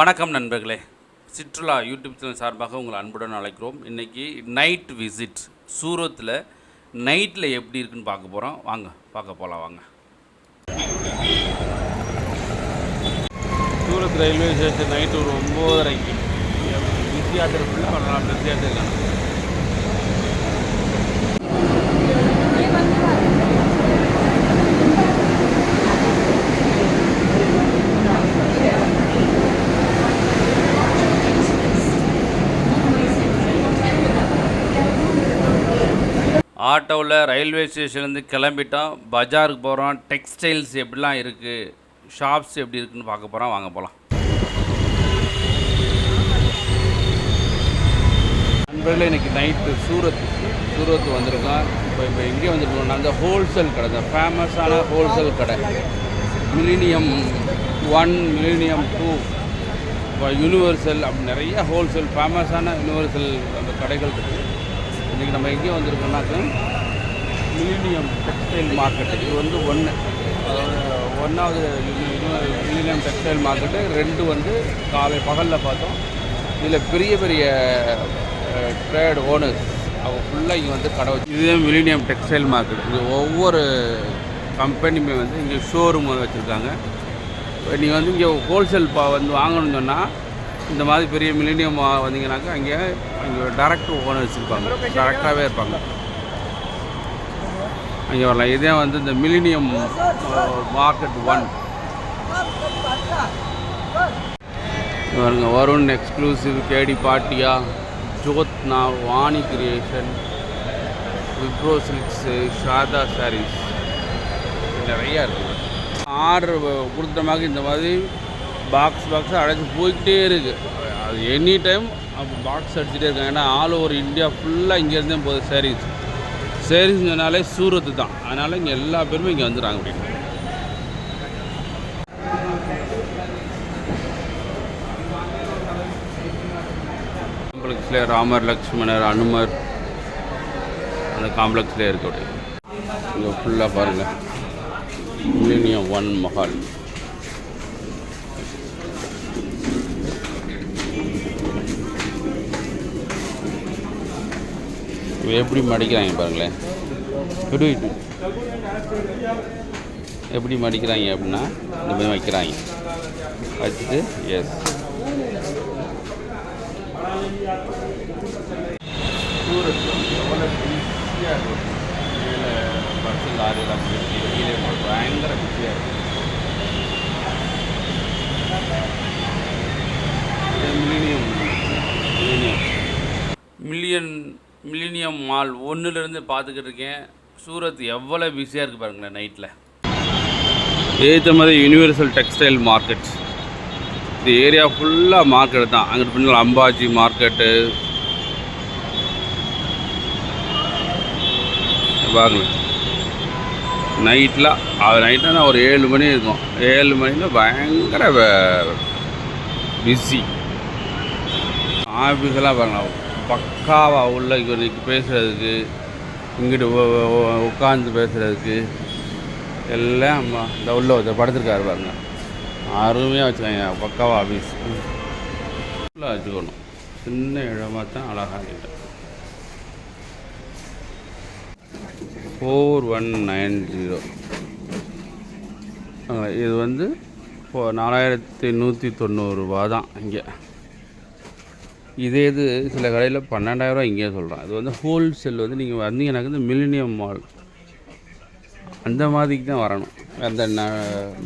வணக்கம் நண்பர்களே. சிற்றுலா YouTube channel சார்பாக உங்களை அன்புடன் அழைக்கிறோம். இன்றைக்கி நைட் விசிட் சூரத்தில் நைட்டில் எப்படி இருக்குன்னு பார்க்க போகிறோம் வாங்க பார்க்க போகலாம் வாங்க. சூரத் ரயில்வே ஸ்டேஷன் நைட்டு ஒரு ஒம்போதரைக்கு. பிஸியாக இருக்குல்ல பிஸியாக இருக்காங்க ஆட்டோவில் ரயில்வே ஸ்டேஷன்லேருந்து கிளம்பிட்டோம். பஜாருக்கு போகிறோம் டெக்ஸ்டைல்ஸ் எப்படிலாம் இருக்குது ஷாப்ஸ் எப்படி இருக்குன்னு பார்க்க போகிறோம் வாங்க போகலாம் நண்பர்களே இன்னைக்கு நைட்டு சூரத் சூரத் வந்திருக்கோம் இப்போ இப்போ எங்கே வந்திருக்கோம் அந்த ஹோல்சேல் கடை தான் ஃபேமஸான ஹோல்சேல் கடை. மில்லினியம் ஒன் மிலினியம் டூ இப்போ யூனிவர்சல் அப்படி நிறைய ஹோல்சேல் ஃபேமஸான யூனிவர்சல் அந்த கடைகள் இருக்குது இன்றைக்கி நம்ம எங்கேயும் வந்திருக்கோம்னாக்க மில்லினியம் டெக்ஸ்டைல் மார்க்கெட் இது வந்து ஒன்று ஒன்றாவது மில்லினியம் டெக்ஸ்டைல் மார்க்கெட்டு ரெண்டு வந்து காலை பகலில் பார்த்தோம். இதில் பெரிய பெரிய ட்ரேட் ஓனர்ஸ் அவங்க ஃபுல்லாக இங்கே வந்து கடை வச்சு இதுதான் மிலினியம் டெக்ஸ்டைல் மார்க்கெட் இது ஒவ்வொரு கம்பெனியுமே வந்து இங்கே ஷோரூம் வச்சுருக்காங்க. நீங்கள் வந்து இங்கே ஹோல்சேல் பா வந்து வாங்கணும்னு சொன்னால் இந்த மாதிரி பெரிய மில்லினியம் வந்தீங்கன்னாக்கா அங்கே அங்கே டேரக்டர் ஓனர்ஸ் இருப்பாங்க. டேரக்டாகவே இருப்பாங்க. அங்கே வரலாம் இதே வந்து இந்த மில்லினியம் மார்க்கெட் ஒன் வருங்க Varun exclusive KD Bhatia Jyotsna Vani creation Wipro silks ஷாதா saris நிறையா இருக்குது ஆர்டர் கொடுத்தமாக இந்த மாதிரி பாக்ஸ் பாக்ஸ் அடைச்சி போய்கிட்டே இருக்குது அது எனி டைம் அப்போ பாக்ஸ் அடிச்சுட்டே இருக்காங்க. ஏன்னா ஆல் ஓவர் இந்தியா ஃபுல்லாக இங்கேருந்தே போகுது சாரீஸ் சாரீஸ் சொன்னாலே சூரத்து தான். அதனால் இங்கே எல்லா பேருமே இங்கே வந்துடுறாங்க அப்படின்னு. காம்ப்ளெக்ஸில் ராமர் லக்ஷ்மணர் அனுமர் அந்த காம்ப்ளெக்ஸ்லேயே இருக்க அப்படியே. இங்கே ஃபுல்லாக பாருங்கள் மில்லினியம் ஒன் மஹால் எப்படி மடிக்கிறாங்க பாருங்களேன் விடு எப்படி மடிக்கிறாங்க அப்படின்னா இந்த மாதிரி வைக்கிறாங்க. வச்சுட்டு எஸ் பஸ்ஸு லாரியெல்லாம் பயங்கர இருக்கும் மில்லினியம் மில்லியன் மில்லினியம் மால் ஒன்றுலேருந்து பார்த்துக்கிட்டு இருக்கேன். சூரத் எவ்வளோ பிஸியாக இருக்குது பாருங்களேன் நைட்டில் ஏற்ற மாதிரி யூனிவர்சல் டெக்ஸ்டைல் மார்க்கெட்ஸ் இந்த ஏரியா ஃபுல்லாக மார்க்கெட் தான். அங்கிட்டு பின்னால் அம்பாஜி மார்க்கெட்டு பாருங்களேன் நைட்டில் அது நைட்டில் ஒரு ஏழு மணி இருக்கும். ஏழு மணியில் பயங்கர பிஸி ஆஃபீஸெல்லாம் பாருங்களேன் பக்காவாக உள்ள இவருக்கு பேசுகிறதுக்கு இங்கிட்டு உட்காந்து பேசுகிறதுக்கு எல்லாம் அம்மா இந்த உள்ள ஒருத்தர் படுத்துருக்காரு பாருங்க. அருமையாக வச்சுக்கோங்க பக்காவாக ஆஃபீஸ் ஃபுல்லாக வச்சுக்கணும். சின்ன இடமா தான் அழகாக கிட்ட ஃபோர் ஒன் நைன் ஜீரோ இது வந்து இப்போ நாலாயிரத்தி நூற்றி தொண்ணூறுரூவா தான் இங்கே. இதே இது சில கடையில் பன்னெண்டாயிரரூவா இங்கேயே சொல்கிறேன் இது வந்து ஹோல்சேல் வந்து நீங்கள் வந்தீங்கன்னாக்க இந்த மில்லினியம் மால் அந்த மாதிரிக்கு தான் வரணும். அந்த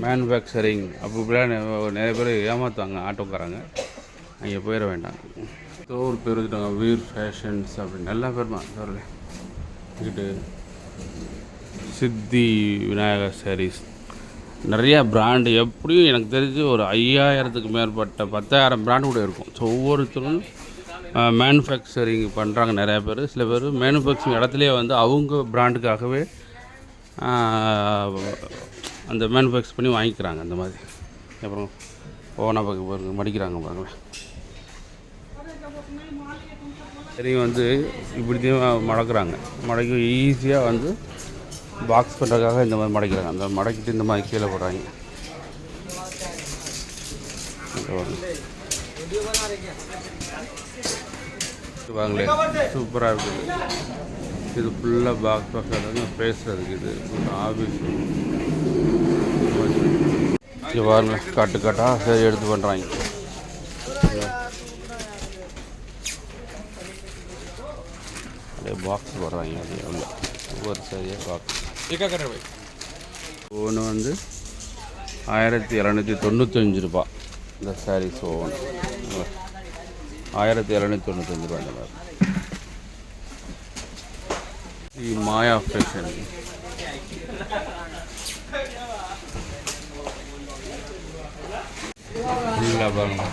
மேனுஃபேக்சரிங் அப்படி இப்படிலாம் நிறைய பேர் ஏமாற்றுவாங்க ஆட்டோக்காரங்க. அங்கே போயிட வேண்டாம். ஏதோ ஒரு பேர் வச்சுட்டாங்க வீர் ஃபேஷன்ஸ் அப்படின்னு எல்லா பேருமா சொல்லு இங்கிட்டு சித்தி விநாயகர் சாரீஸ் நிறையா பிராண்டு எப்படியும் எனக்கு தெரிஞ்சு ஒரு ஐயாயிரத்துக்கு மேற்பட்ட பத்தாயிரம் பிராண்டு கூட இருக்கும். ஸோ ஒவ்வொருத்தரும் மேனுஃபேக்சரிங் பண்ணுறாங்க நிறையா பேர். சில பேர் மேனுஃபேக்சரிங் இடத்துலையே வந்து அவங்க பிராண்டுக்காகவே அந்த மேனுஃபேக்சர் பண்ணி வாங்கிக்கிறாங்க அந்த மாதிரி. அப்புறம் ஓனா பக்கம் பாருங்க மடிக்கிறாங்க பாருங்களேன். சரி வந்து இப்படிதான் மடக்கிறாங்க. மடக்குறாங்க மடக்கி ஈஸியாக வந்து பாக்ஸ் பண்ணுறதுக்காக இந்த மாதிரி மடக்கிறாங்க. அந்த மடக்கிட்டு இந்த மாதிரி கீழே போடுறாங்க. வாங்களே சூப்பராக இருக்குது. இது ஃபுல்லாக பாக்ஸ் பாக்ஸ் பேசுகிறதுக்கு இது. ஆஃபீஸ் இது வாங்க காட்டு காட்டாக சரி எடுத்து பண்ணுறாங்க அப்படியே பாக்ஸ் போடுறாங்க அப்படியே உள்ள. ஒவ்வொரு சரியாக பாக்ஸ் ஒன்று வந்து ஆயிரத்தி இரநூத்தி தொண்ணூத்தஞ்சு ரூபா இந்த சாரீஸ் ஒவ்வொன்று ஆயிரத்தி இரநூத்தி தொண்ணூத்தஞ்சு ரூபா இந்த மாதிரி ఈ మాయా ఫ్యాషన్ ఇలా బాగుంది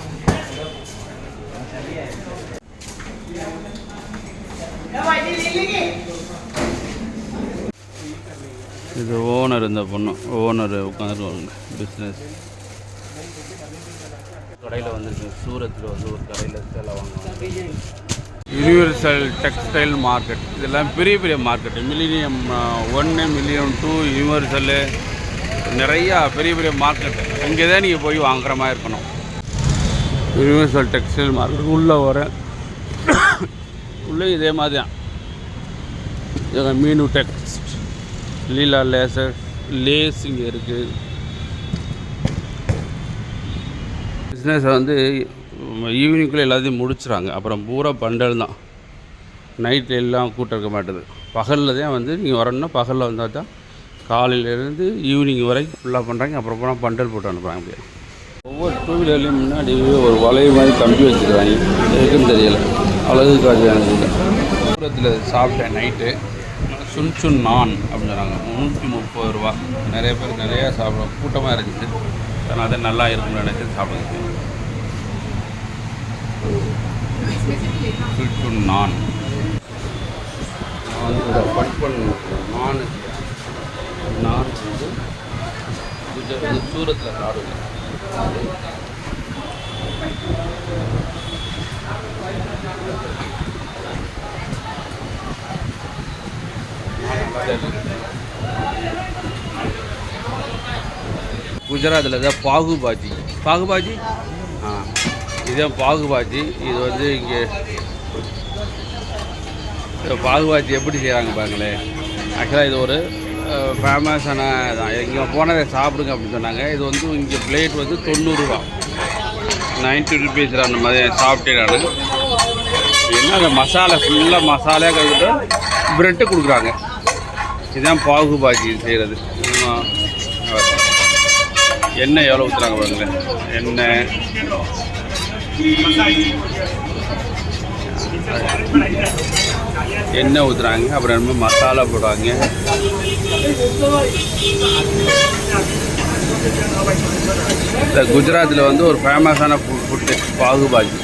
இது ஓனர் இந்த பொண்ணு ஓனர் உட்காந்துருவாங்க பிஸ்னஸ் கடையில் வந்திருக்கேன் சூரத்தில் வந்து ஒரு கடையில் சேலை வாங்குவாங்க. யூனிவர்சல் டெக்ஸ்டைல் மார்க்கெட் இதெல்லாம் பெரிய பெரிய மார்க்கெட்டு மில்லினியம் ஒன்று மில்லியம் டூ யூனிவர்சலு நிறையா பெரிய பெரிய மார்க்கெட் இங்கே தான் நீங்கள் போய் வாங்குற மாதிரி இருக்கணும். யூனிவர்சல் டெக்ஸ்டைல் மார்க்கெட் உள்ளே வரேன் உள்ளே இதே மாதிரி தான் மீனு டெக்ஸ்ட் லீலா லேசர் லேஸ் இங்கே இருக்குது பிஸ்னஸை வந்து ஈவினிங்குள்ளே எல்லாத்தையும் முடிச்சிடுறாங்க அப்புறம் பூரா பண்டல் தான். நைட்டில் எல்லாம் கூட்டம் இருக்க மாட்டேது. பகலில் தான் வந்து நீங்கள் வரணும்னா பகலில் வந்தால் தான் காலையிலேருந்து ஈவினிங் வரைக்கும் ஃபுல்லாக பண்ணுறாங்க அப்புறம் போனால் பண்டல் போட்டு அனுப்புகிறாங்க அப்படியே. ஒவ்வொரு டூ வீலர்லேயும் முன்னாடி ஒரு வளைய மாதிரி கம்பி வச்சுக்கிறாங்க எதுக்குன்னு தெரியல. அழகு காட்சியானது தூரத்தில் சாப்பிட்டேன் நைட்டு சுன் சுன் நான் அப்படின்னு சொன்னாங்க. முந்நூற்றி முப்பது ரூபா. நிறைய பேர் நிறையா சாப்பிடும் கூட்டமாக இருந்துச்சு. அதனால் அது நல்லா இருக்கும்னு நினச்சி சாப்பிடுங்க சுன் நான். அதோட இந்த பட்பன் நான். நான் வந்து குஜராத் சூரத்தில் நாடு குஜராத்தில் தான் பாகு பாஜி பாகு பாஜி ஆ. இதுதான் பாகுபாஜி. இது வந்து இங்கே இந்த எப்படி செய்கிறாங்க பாருங்களேன். ஆக்சுவலாக இது ஒரு ஃபேமஸான தான் இங்கே போனதை சாப்பிடுங்க அப்படின்னு சொன்னாங்க. இது வந்து இங்கே பிளேட் வந்து தொண்ணூறுரூவா நைன்ட்டி ருபீஸ் அந்த மாதிரி சாப்பிட்டேன் நான். என்ன அந்த மசாலா ஃபுல்லாக மசாலையாக கற்றுட்டு ப்ரெட்டு கொடுக்குறாங்க. இதுதான் பாகு பாஜி செய்கிறது எண்ணெய் எவ்வளோ ஊற்றுறாங்க பாருங்களேன். எண்ணெய். எண்ணெய் ஊற்றுறாங்க அப்புறம் என்ன மசாலா போடுவாங்க. இந்த குஜராத்தில் வந்து ஒரு ஃபேமஸான ஃபுட்டு பாகுபாஜி.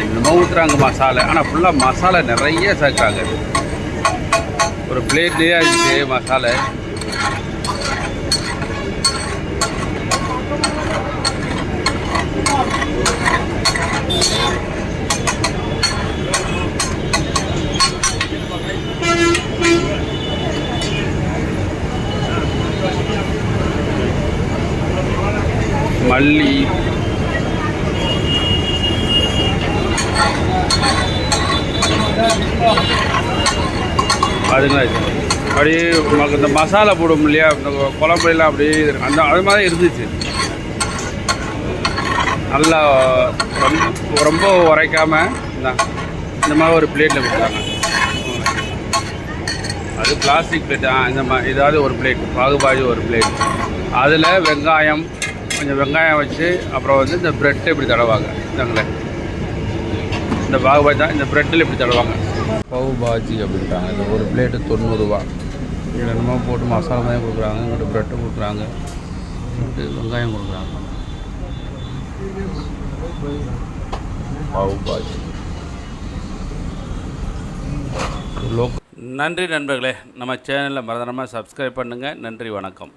என்னமோ ஊற்றுறாங்க மசாலா. ஆனால் ஃபுல்லாக மசாலா நிறைய சேர்க்குறாங்க. ஒரு பிளேட்லேயே ஆச்சு மசாலா. மல்லி. அதுங்களா அப்படியே நமக்கு இந்த மசாலா போடும் இல்லையா? இந்த குழம்புலாம் அப்படியே அந்த அது மாதிரி இருந்துச்சு. நல்லா ரொம்ப ரொம்ப உரைக்காம இந்த இந்த மாதிரி ஒரு பிளேட்டில் கொடுத்தாங்க அது பிளாஸ்டிக் பிளேட் இந்த மாதிரி ஏதாவது ஒரு பிளேட் பாகுபாஜி ஒரு பிளேட் அதில் வெங்காயம் கொஞ்சம் வெங்காயம் வச்சு அப்புறம் வந்து இந்த ப்ரெட்டை இப்படி தடவாங்க இந்தாங்களே. இந்த பாகுபாஜி தான் இந்த ப்ரெட்டில் இப்படி தடவாங்க. பவு பாஜி அப்படின்றாங்க. இந்த ஒரு பிளேட்டு தொண்ணூறுரூவா இதில் என்னமோ போட்டு மசாலா மாதிரி கொடுக்குறாங்க இங்கிட்ட ப்ரெட்டு கொடுக்குறாங்க. வெங்காயம் கொடுக்குறாங்க. நன்றி நண்பர்களே நம்ம சேனலில் மறந்துடாமல் சப்ஸ்கிரைப் பண்ணுங்கள் நன்றி வணக்கம்.